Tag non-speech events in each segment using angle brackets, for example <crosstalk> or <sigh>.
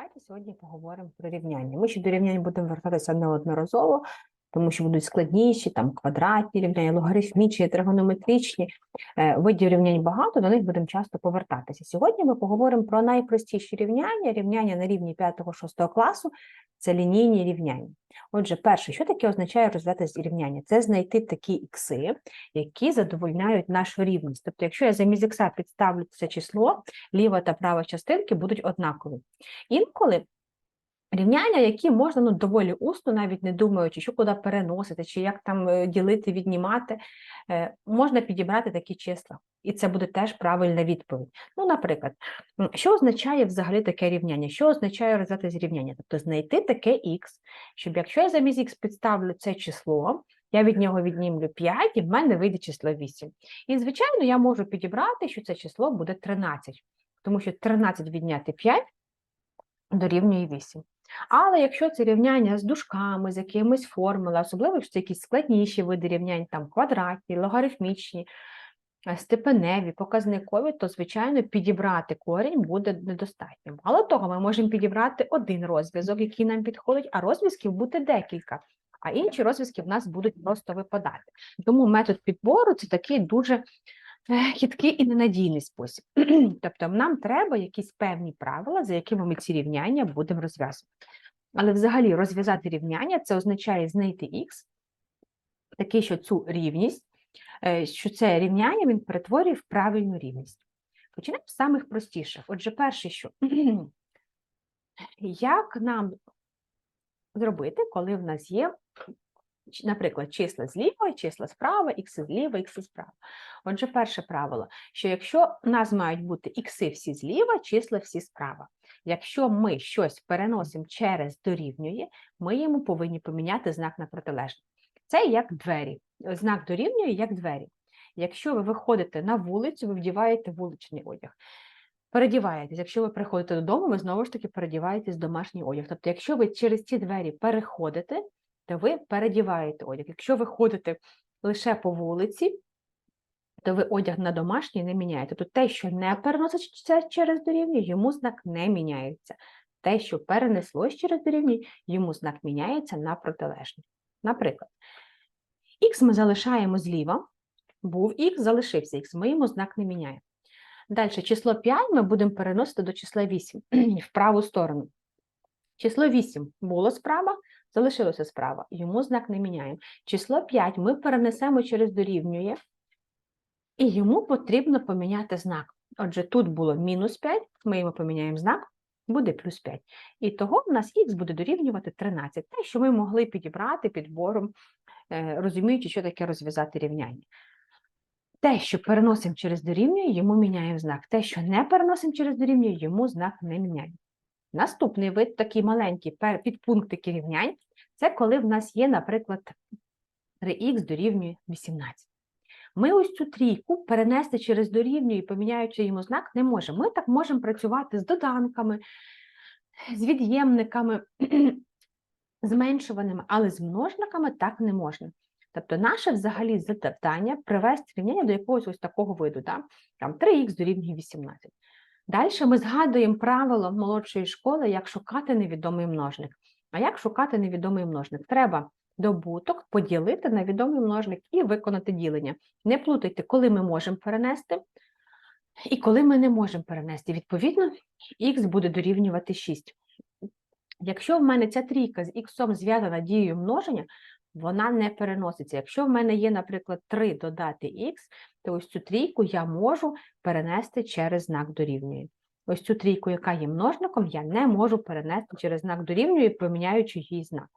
Давайте сьогодні поговоримо про рівняння. Ми ще до рівнянь будемо вертатися неодноразово, тому що будуть складніші, там квадратні рівняння, логарифмічні, тригонометричні. Е, Видів рівнянь багато, до них будемо часто повертатися. Сьогодні ми поговоримо про найпростіші рівняння, рівняння на рівні 5-6 класу це лінійні рівняння. Отже, перше, що таке означає розв'язати рівняння? Це знайти такі ікси, які задовольняють нашу рівність. Тобто, якщо я замість ікса підставлю це число, ліва та права частинки будуть однакові. Інколи рівняння, які можна ну, доволі усно, навіть не думаючи, що куди переносити, чи як там е, ділити, віднімати, е, можна підібрати такі числа. І це буде теж правильна відповідь. Ну, наприклад, що означає взагалі таке рівняння? Що означає розв'язати з рівняння? Тобто знайти таке х, щоб якщо я замість х підставлю це число, я від нього віднімлю 5, і в мене вийде число 8. І, звичайно, я можу підібрати, що це число буде 13, тому що 13 відняти 5 дорівнює 8. Але якщо це рівняння з дужками, з якимись формулами, особливо якщо це якісь складніші види рівнянь, там квадратні, логарифмічні, е, степеневі, показникові, то, звичайно, підібрати корінь буде недостатньо. Мало того, ми можемо підібрати один розв'язок, який нам підходить, а розв'язків буде декілька, а інші розв'язки в нас будуть просто випадати. Тому метод підбору це такий дуже хиткий і ненадійний спосіб. <clears throat> тобто нам треба якісь певні правила, за якими ми ці рівняння будемо розв'язувати. Але взагалі розв'язати рівняння це означає знайти х, такий, що цю рівність, е, що це рівняння він перетворює в правильну рівність. Почнемо з самих простіших. Отже, перше, що <clears throat> як нам зробити, коли в нас є, наприклад, числа зліва, і числа справа, ікси зліва, ікси справа. Отже, перше правило, що якщо у нас мають бути ікси всі зліва, числа всі справа. Якщо ми щось переносимо через дорівнює, ми йому повинні поміняти знак на протилежний. Це як двері. Знак дорівнює як двері. Якщо ви виходите на вулицю, ви вдіваєте вуличний одяг. Передіваєтесь. Якщо ви приходите додому, ви знову ж таки передіваєтесь в домашній одяг. Тобто, якщо ви через ці двері переходите, то ви передіваєте одяг. Якщо ви ходите лише по вулиці, то ви одяг на домашній не міняєте. Тобто те, що не переноситься через дорівнює, йому знак не міняється. Те, що перенеслось через дорівнює, йому знак міняється на протилежний. Наприклад, х ми залишаємо зліва, був х, залишився х, ми йому знак не міняємо. Далі число 5 ми будемо переносити до числа 8 <clears throat> в праву сторону. Число 8 було справа, залишилося справа, йому знак не міняємо. Число 5 ми перенесемо через дорівнює, і йому потрібно поміняти знак. Отже, тут було мінус 5, ми йому поміняємо знак, буде плюс 5. І того в нас х буде дорівнювати 13. Те, що ми могли підібрати підбором, е, розуміючи, що таке розв'язати рівняння. Те, що переносимо через дорівнює, йому міняємо знак. Те, що не переносимо через дорівнює, йому знак не міняємо. Наступний вид, такий маленький пер- підпунктики рівнянь, це коли в нас є, наприклад, 3х дорівнює 18. Ми ось цю трійку перенести через дорівнює і поміняючи йому знак, не можемо. Ми так можемо працювати з доданками, з від'ємниками, <clears throat> зменшуваними, але з множниками так не можна. Тобто наше взагалі завдання привести рівняння до якогось ось такого виду, да? там 3х дорівнює 18. Далі ми згадуємо правило молодшої школи, як шукати невідомий множник. А як шукати невідомий множник? Треба добуток поділити на відомий множник і виконати ділення. Не плутайте, коли ми можемо перенести і коли ми не можемо перенести. Відповідно, х буде дорівнювати 6. Якщо в мене ця трійка з х зв'язана дією множення, вона не переноситься. Якщо в мене є, наприклад, 3 додати х, то ось цю трійку я можу перенести через знак дорівнює. Ось цю трійку, яка є множником, я не можу перенести через знак дорівнює, поміняючи її знак.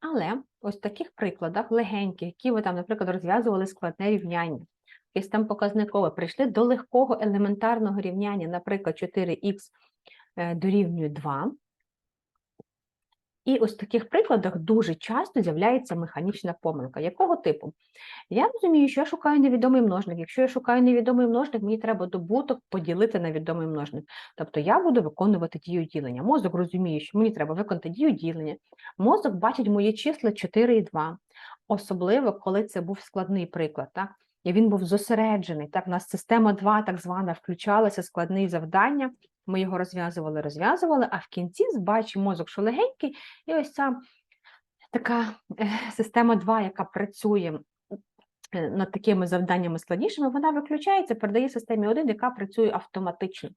Але ось в таких прикладах легеньких, які ви там, наприклад, розв'язували складне рівняння, якесь там показникове, прийшли до легкого елементарного рівняння, наприклад, 4х е, дорівнює 2. І ось в таких прикладах дуже часто з'являється механічна помилка. Якого типу? Я розумію, що я шукаю невідомий множник. Якщо я шукаю невідомий множник, мені треба добуток поділити на відомий множник. Тобто я буду виконувати дію ділення. Мозок розуміє, що мені треба виконати дію ділення. Мозок бачить мої числа 4 і 2. Особливо, коли це був складний приклад. Так? і він був зосереджений. Так, у нас система 2, так звана, включалася, складні завдання. Ми його розв'язували, розв'язували, а в кінці бачимо мозок, що легенький, і ось ця така е, система 2, яка працює е, над такими завданнями складнішими, вона виключається, передає системі 1, яка працює автоматично.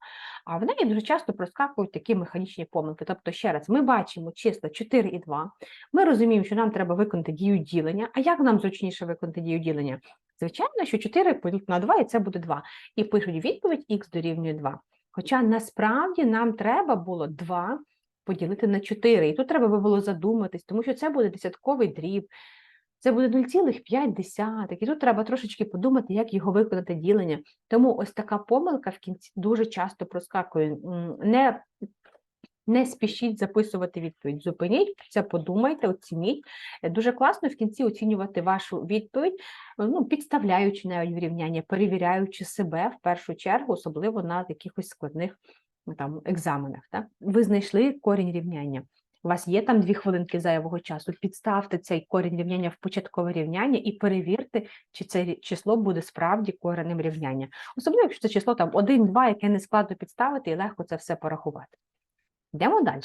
А в неї дуже часто проскакують такі механічні помилки. Тобто, ще раз, ми бачимо числа 4 і 2, ми розуміємо, що нам треба виконати дію ділення. А як нам зручніше виконати дію ділення? Звичайно, що 4 поділити на 2, і це буде 2. І пишуть відповідь х дорівнює 2. Хоча насправді нам треба було 2 поділити на 4. І тут треба би було задуматись, тому що це буде десятковий дріб, це буде 0,5. І тут треба трошечки подумати, як його виконати ділення. Тому ось така помилка в кінці дуже часто проскакує. Не, не спішіть записувати відповідь. Зупиніть це, подумайте, оцініть. Е, Дуже класно в кінці оцінювати вашу відповідь, е, ну, підставляючи навіть в рівняння, перевіряючи себе в першу чергу, особливо на якихось складних ну, там, екзаменах. Так? Ви знайшли корінь рівняння. У вас є там дві хвилинки зайвого часу. Підставте цей корінь рівняння в початкове рівняння і перевірте, чи це число буде справді коренем рівняння. Особливо, якщо це число там 1, 2, яке не складно підставити і легко це все порахувати. Йдемо далі.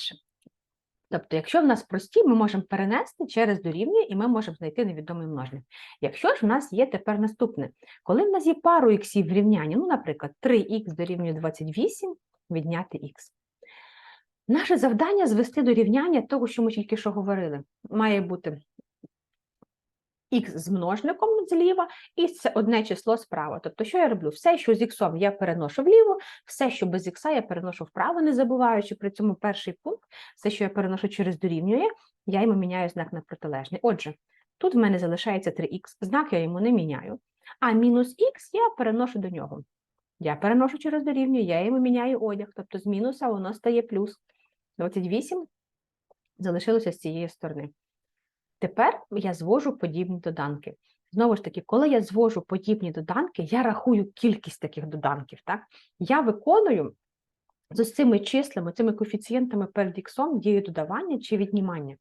Тобто, якщо в нас прості, ми можемо перенести через дорівнює, і ми можемо знайти невідомий множник. Якщо ж в нас є тепер наступне, коли в нас є пару іксів в рівнянні, ну, наприклад, 3х дорівнює 28, відняти х. Наше завдання звести до рівняння того, що ми тільки що говорили. Має бути х з множником зліва, і це одне число справа. Тобто, що я роблю? Все, що з іксом я переношу вліво, все, що без ікса, я переношу вправо, не забуваючи при цьому перший пункт, все, що я переношу через дорівнює, я йому міняю знак на протилежний. Отже, тут в мене залишається 3х, знак я йому не міняю, а мінус х я переношу до нього. Я переношу через дорівнює, я йому міняю одяг, тобто з мінуса воно стає плюс. 28 залишилося з цієї сторони. Тепер я звожу подібні доданки. Знову ж таки, коли я звожу подібні доданки, я рахую кількість таких доданків. Так? Я виконую з цими числами, цими коефіцієнтами перед іксом дію додавання чи віднімання.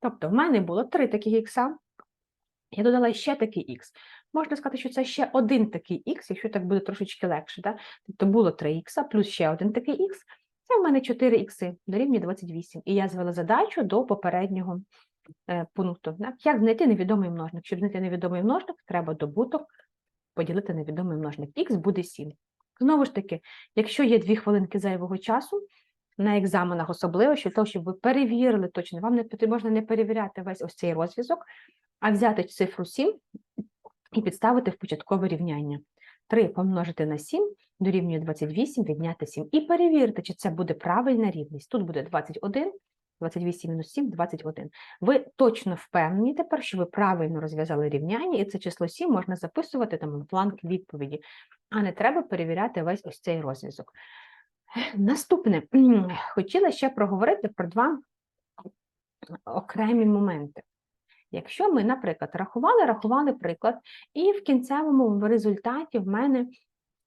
Тобто, в мене було три таких ікса, я додала ще такий х. Можна сказати, що це ще один такий х, якщо так буде трошечки легше. Да? Тобто було 3 х плюс ще один такий х. Це в мене 4 ікси дорівнює 28. І я звела задачу до попереднього пункту. Як знайти невідомий множник? Щоб знайти невідомий множник, треба добуток поділити невідомий множник. Х буде 7. Знову ж таки, якщо є 2 хвилинки зайвого часу, на екзаменах особливо, що того, щоб ви перевірили точно, вам не можна не перевіряти весь ось цей розв'язок, а взяти цифру 7 і підставити в початкове рівняння. 3 помножити на 7 дорівнює 28, відняти 7. І перевірте, чи це буде правильна рівність. Тут буде 21, 28 мінус 7 – 21. Ви точно впевнені тепер, що ви правильно розв'язали рівняння, і це число 7 можна записувати там в відповіді, а не треба перевіряти весь ось цей розв'язок. Наступне, <clears throat> хотіла ще проговорити про два окремі моменти. Якщо ми, наприклад, рахували, рахували приклад, і в кінцевому результаті в мене,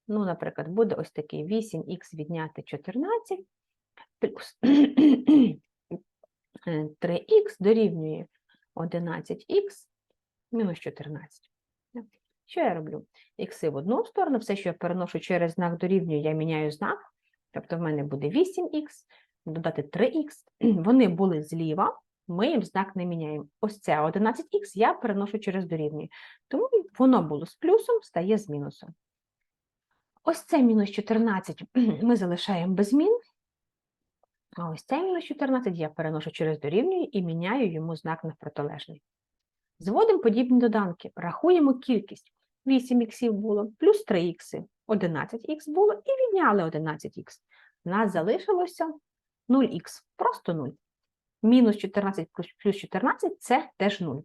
ну, наприклад, буде ось такий 8х відняти 14 плюс <clears throat> 3х дорівнює 11х мінус 14. Що я роблю? Ікси в одну сторону, все, що я переношу через знак дорівнює, я міняю знак. Тобто в мене буде 8х, додати 3х. <clears throat> Вони були зліва, ми їм знак не міняємо. Ось це 11х я переношу через дорівнює. Тому воно було з плюсом, стає з мінусом. Ось це мінус 14 <clears throat> ми залишаємо без змін. А ось цей мінус 14 я переношу через дорівнює і міняю йому знак на протилежний. Зводимо подібні доданки, рахуємо кількість. 8 іксів було, плюс 3 ікси, 11х було і відняли 11х. У нас залишилося 0х, просто 0. Мінус 14 плюс- плюс 14 – це теж 0.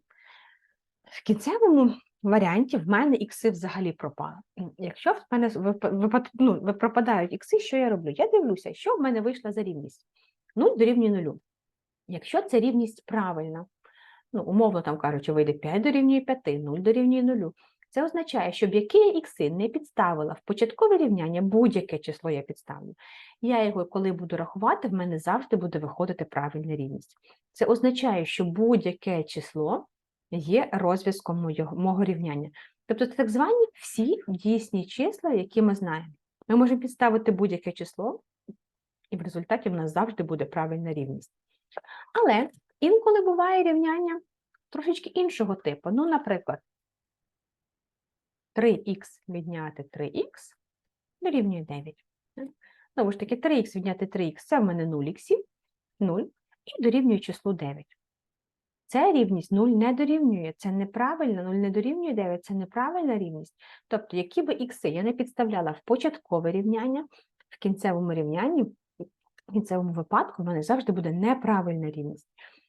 В кінцевому варіанті в мене ікси взагалі пропали. Якщо в мене ну, пропадають ікси, що я роблю? Я дивлюся, що в мене вийшла за рівність. 0 дорівнює 0. Якщо ця рівність правильна, ну, умовно там кажучи, вийде 5 дорівнює 5, 0 дорівнює 0. Це означає, щоб яке я ікси не підставила в початкове рівняння, будь-яке число я підставлю, я його, коли буду рахувати, в мене завжди буде виходити правильна рівність. Це означає, що будь-яке число є розв'язком мого рівняння. Тобто це так звані всі дійсні числа, які ми знаємо. Ми можемо підставити будь-яке число, і в результаті в нас завжди буде правильна рівність. Але інколи буває рівняння трошечки іншого типу. Ну, наприклад, 3х відняти 3х дорівнює 9. Знову ж таки, 3х відняти 3х це в мене 0 іксів, 0, і дорівнює числу 9. Ця рівність 0 не дорівнює, це неправильно, 0 не дорівнює 9, це неправильна рівність. Тобто, які би ікси я не підставляла в початкове рівняння, в кінцевому рівнянні, в кінцевому випадку в мене завжди буде неправильна рівність.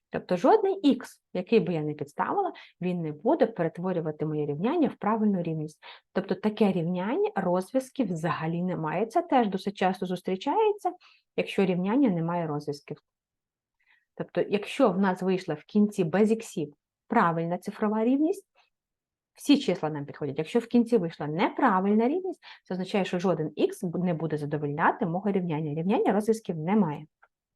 Тобто жодний х, який би я не підставила, він не буде перетворювати моє рівняння в правильну рівність. Тобто таке рівняння розв'язків взагалі немає. Це теж досить часто зустрічається, якщо рівняння не має розв'язків. Тобто, якщо в нас вийшла в кінці без іксів правильна цифрова рівність, всі числа нам підходять. Якщо в кінці вийшла неправильна рівність, це означає, що жоден х не буде задовольняти мого рівняння. Рівняння розв'язків немає.